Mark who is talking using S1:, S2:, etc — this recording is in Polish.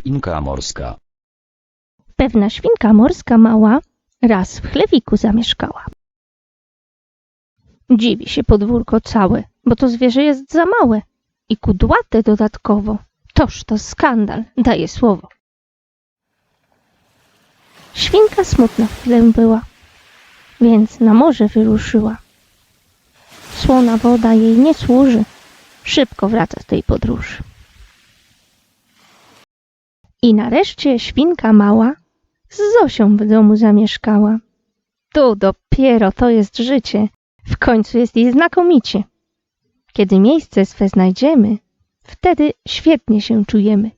S1: świnka morska.
S2: Pewna świnka morska mała raz w chlewiku zamieszkała. Dziwi się podwórko całe, bo to zwierzę jest za małe i kudłate dodatkowo. Toż to skandal, daje słowo. Świnka smutna chwilę była, więc na morze wyruszyła. Słona woda jej nie służy, szybko wraca z tej podróży. I nareszcie świnka mała z Zosią w domu zamieszkała. Tu dopiero to jest życie, w końcu jest jej znakomicie. Kiedy miejsce swe znajdziemy, wtedy świetnie się czujemy.